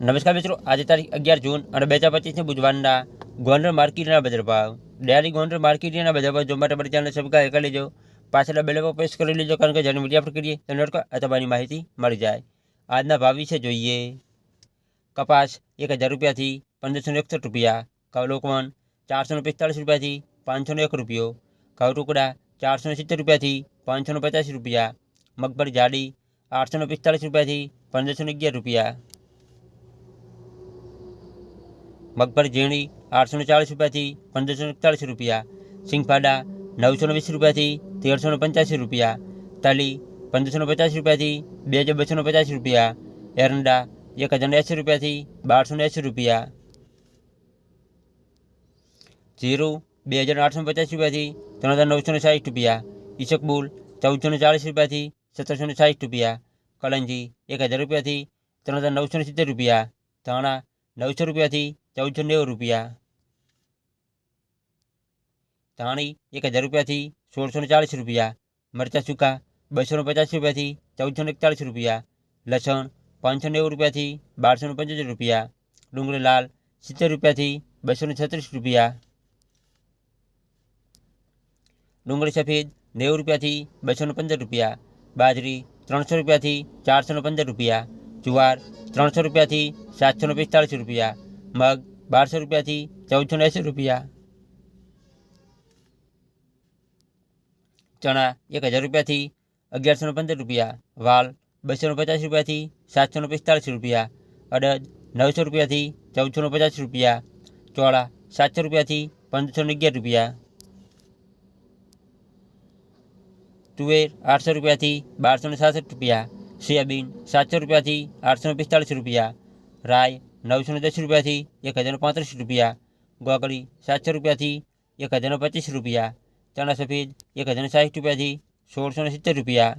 નમસ્કાર મિત્રો આજે તારીખ અગિયાર જૂન અને બે હજાર પચીસની બુધવારના ગોંડલ માર્કેટના બજાર ભાવ ડેરી ગોંડલ માર્કેટના બજાર ભાવ જોવા માટે મારી ચેનલ સબસ્ક્રાઈબ કરી લેજો પાછળના બેલ પર પ્રેસ કરી લેજો કારણ કે જેને મીડિયા પર કરીએ તો નોટ આ તમારી માહિતી મળી જાય આજના ભાવ વિશે જોઈએ કપાસ એક હજાર રૂપિયાથી પંદરસો ને એકસઠ રૂપિયા ઘઉં લોકવન ચારસો ને પિસ્તાળીસ રૂપિયાથી પાંચસો ને એક રૂપિયો ઘઉં ટુકડા ચારસો ને સિત્તેર રૂપિયાથી પાંચસો ને પચાસ રૂપિયા મગફળી જાડી આઠસો ને પિસ્તાળીસ રૂપિયાથી પંદરસો ને અગિયાર રૂપિયા મગફળી ઝીણી આઠસો ને ચાળીસ રૂપિયાથી પંદરસો ને એકતાળીસ રૂપિયા સિંગફાડા નવસો ને વીસ રૂપિયાથી તેરસો ને પંચ્યાસી રૂપિયા તલી પંદરસો ને પચાસ રૂપિયાથી બે હજાર બસો ને પચાસ રૂપિયા એરંડા એક હજાર ને એંસી રૂપિયાથી બારસો ને એંસી રૂપિયા જીરું બે હજાર આઠસો પચાસ રૂપિયાથી ત્રણ હજાર નવસો ને સાઠ રૂપિયા ઈસકબુલ ચૌદસો ને ચાળીસ રૂપિયાથી સત્તરસો ને સાઠ રૂપિયા કલંજી એક હજાર રૂપિયાથી ત્રણ હજાર નવસો ને સિત્તેર રૂપિયા ધાણા નવસો રૂપિયાથી ચૌદસો નેવું રૂપિયા ધાણી એક હજાર રૂપિયાથી સોળસો ને ચાળીસ રૂપિયા મરચાં સૂકા બસો ને પચાસ રૂપિયાથી ચૌદસો ને એકતાળીસ રૂપિયા લસણ પાંચસો નેવું રૂપિયાથી બારસો ને પંચોતેર રૂપિયા ડુંગળી લાલ સિત્તેર રૂપિયાથી બસો ને છત્રીસ રૂપિયા ડુંગળી સફેદ નેવું રૂપિયાથી બસો ને પંદર રૂપિયા બાજરી ત્રણસો રૂપિયાથી ચારસો ને પંદર રૂપિયા જુવાર ત્રણસો રૂપિયાથી સાતસો ને પિસ્તાળીસ રૂપિયા મગ બારસો રૂપિયાથી ચૌદસો ને એંસી રૂપિયા. ચણા એક હજાર રૂપિયાથી અગિયારસો પંદર રૂપિયા. વાલ બસો પચાસ રૂપિયાથી સાતસો પિસ્તાળીસ રૂપિયા. અડદ નવસો રૂપિયાથી ચૌદસો પચાસ રૂપિયા. ચોળા સાતસો રૂપિયાથી પંદરસો અગિયાર રૂપિયા. તુવેર આઠસો રૂપિયાથી બારસો સાસઠ રૂપિયા. સોયાબીન સાતસો રૂપિયાથી આઠસો પિસ્તાળીસ રૂપિયા. રાય નવસો દસ રૂપિયાથી એક હજાર પાંત્રીસ રૂપિયા, ગોગળી સાતસો રૂપિયાથી એક હજાર પચીસ રૂપિયા, ચણા સફેદ એક હજાર સાઠ રૂપિયાથી સોળસો સિત્તેર રૂપિયા